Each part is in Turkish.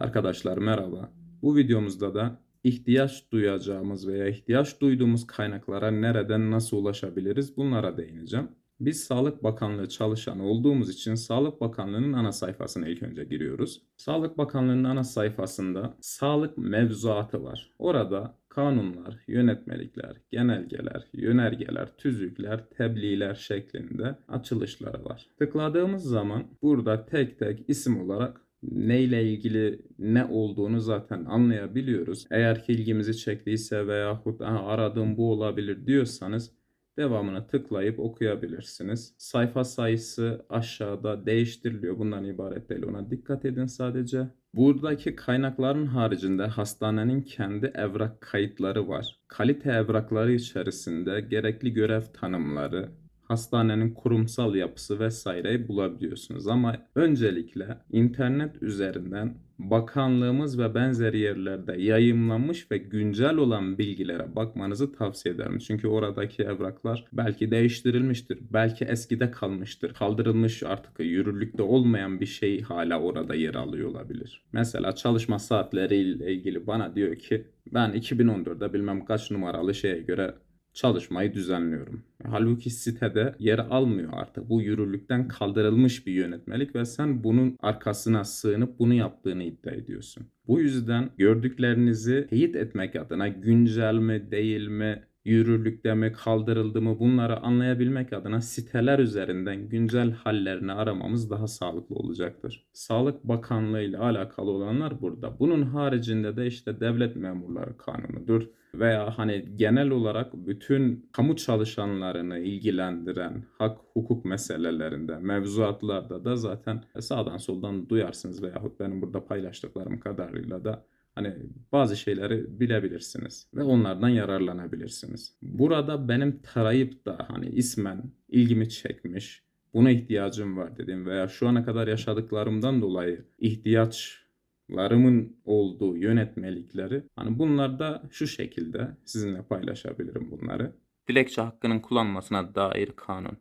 Arkadaşlar merhaba. Bu videomuzda da ihtiyaç duyacağımız veya ihtiyaç duyduğumuz kaynaklara nereden nasıl ulaşabiliriz bunlara değineceğim. Biz Sağlık Bakanlığı çalışanı olduğumuz için Sağlık Bakanlığı'nın ana sayfasına ilk önce giriyoruz. Sağlık Bakanlığı'nın ana sayfasında sağlık mevzuatı var. Orada kanunlar, yönetmelikler, genelgeler, yönergeler, tüzükler, tebliğler şeklinde açılışları var. Tıkladığımız zaman burada tek tek isim olarak neyle ilgili ne olduğunu zaten anlayabiliyoruz. Eğer ki ilgimizi çektiyse veyahut "Aha, aradığım bu olabilir diyorsanız devamını tıklayıp okuyabilirsiniz. Sayfa sayısı aşağıda değiştiriliyor. Bundan ibaret değil. Ona dikkat edin sadece. Buradaki kaynakların haricinde hastanenin kendi evrak kayıtları var. Kalite evrakları içerisinde gerekli görev tanımları, hastanenin kurumsal yapısı vesaireyi bulabiliyorsunuz. Ama öncelikle internet üzerinden bakanlığımız ve benzeri yerlerde yayımlanmış ve güncel olan bilgilere bakmanızı tavsiye ederim. Çünkü oradaki evraklar belki değiştirilmiştir, belki eskide kalmıştır, kaldırılmış artık yürürlükte olmayan bir şey hala orada yer alıyor olabilir. Mesela çalışma saatleriyle ilgili bana diyor ki ben 2014'de bilmem kaç numaralı şeye göre çalışmayı düzenliyorum. Halbuki sitede yer almıyor artık. Bu yürürlükten kaldırılmış bir yönetmelik ve sen bunun arkasına sığınıp bunu yaptığını iddia ediyorsun. Bu yüzden gördüklerinizi teyit etmek adına güncel mi değil mi yürürlükte mi kaldırıldı mı bunları anlayabilmek adına siteler üzerinden güncel hallerini aramamız daha sağlıklı olacaktır. Sağlık Bakanlığı ile alakalı olanlar burada. Bunun haricinde de işte devlet memurları kanunudur veya hani genel olarak bütün kamu çalışanlarını ilgilendiren hak hukuk meselelerinde mevzuatlarda da zaten sağdan soldan duyarsınız veyahut benim burada paylaştıklarım kadarıyla da hani bazı şeyleri bilebilirsiniz ve onlardan yararlanabilirsiniz. Burada benim tarayıp da hani ismen ilgimi çekmiş, buna ihtiyacım var dediğim veya şu ana kadar yaşadıklarımdan dolayı ihtiyaçlarımın olduğu yönetmelikleri hani bunlar da şu şekilde sizinle paylaşabilirim bunları. Dilekçe hakkının kullanmasına dair kanun,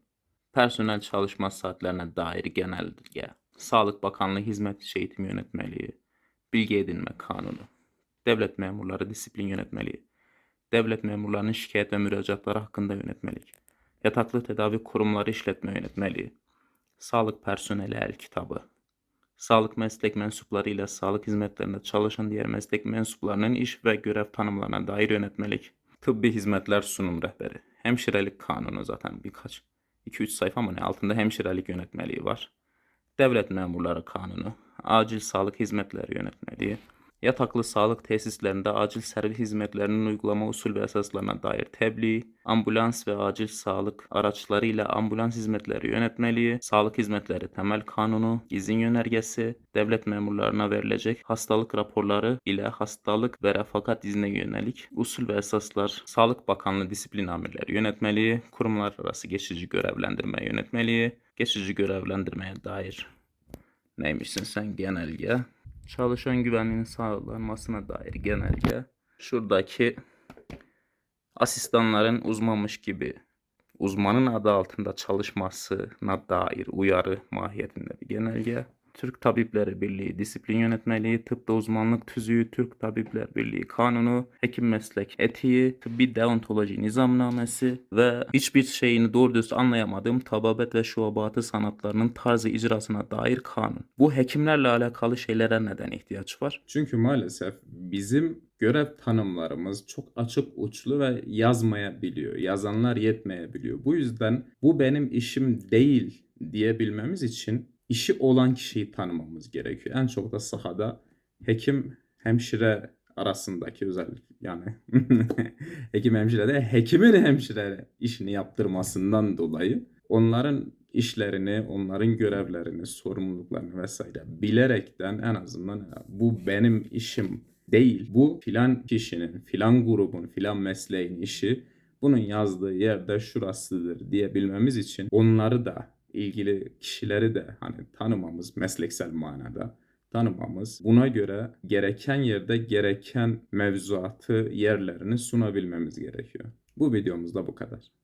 personel çalışma saatlerine dair genelge, Sağlık Bakanlığı Hizmet Eğitim Yönetmeliği, Bilgi Edinme Kanunu, Devlet Memurları Disiplin Yönetmeliği, Devlet Memurlarının Şikayet ve Müracaatları Hakkında Yönetmelik, Yataklı Tedavi Kurumları İşletme Yönetmeliği, Sağlık Personeli El Kitabı, Sağlık meslek mensupları ile sağlık hizmetlerinde çalışan diğer meslek mensuplarının iş ve görev tanımlarına dair yönetmelik, Tıbbi Hizmetler Sunum Rehberi, Hemşirelik Kanunu zaten birkaç, 2-3 sayfa mı ne? Altında hemşirelik yönetmeliği var. Devlet Memurları Kanunu, Acil Sağlık Hizmetleri Yönetmeliği, yataklı sağlık tesislerinde acil servis hizmetlerinin uygulama usul ve esaslarına dair tebliğ, ambulans ve acil sağlık araçlarıyla ambulans hizmetleri yönetmeliği, sağlık hizmetleri temel kanunu, izin yönergesi, devlet memurlarına verilecek hastalık raporları ile hastalık ve refakat iznine yönelik usul ve esaslar, Sağlık Bakanlığı disiplin amirleri yönetmeliği, kurumlar arası geçici görevlendirme yönetmeliği, geçici görevlendirmeye dair neymişsin sen? Genelge, çalışan güvenliğinin sağlanmasına dair genelge, şuradaki asistanların uzmanmış gibi uzmanın adı altında çalışmasına dair uyarı mahiyetinde bir genelge. Türk Tabipleri Birliği Disiplin Yönetmeliği, Tıpta Uzmanlık Tüzüğü, Türk Tabipler Birliği Kanunu, Hekim Meslek Etiği, Tıbbi Deontoloji Nizamnamesi ve hiçbir şeyini doğru düz anlayamadığım tababet ve şuabatı sanatlarının tarzı icrasına dair kanun. Bu hekimlerle alakalı şeylere neden ihtiyaç var? Çünkü maalesef bizim görev tanımlarımız çok açık uçlu ve yazmayabiliyor. Yazanlar yetmeyebiliyor. Bu yüzden bu benim işim değil diyebilmemiz için işi olan kişiyi tanımamız gerekiyor. En çok da sahada hekim hemşire arasındaki özellik yani hekim hemşire de hekimin hemşire işini yaptırmasından dolayı onların işlerini, onların görevlerini, sorumluluklarını vesaire bilerekten en azından bu benim işim değil. Bu filan kişinin, filan grubun, filan mesleğin işi. Bunun yazdığı yerde şurasıdır diyebilmemiz için onları da ilgili kişileri de hani tanımamız mesleksel manada tanımamız buna göre gereken yerde gereken mevzuatı yerlerini sunabilmemiz gerekiyor. Bu videomuzda bu kadar.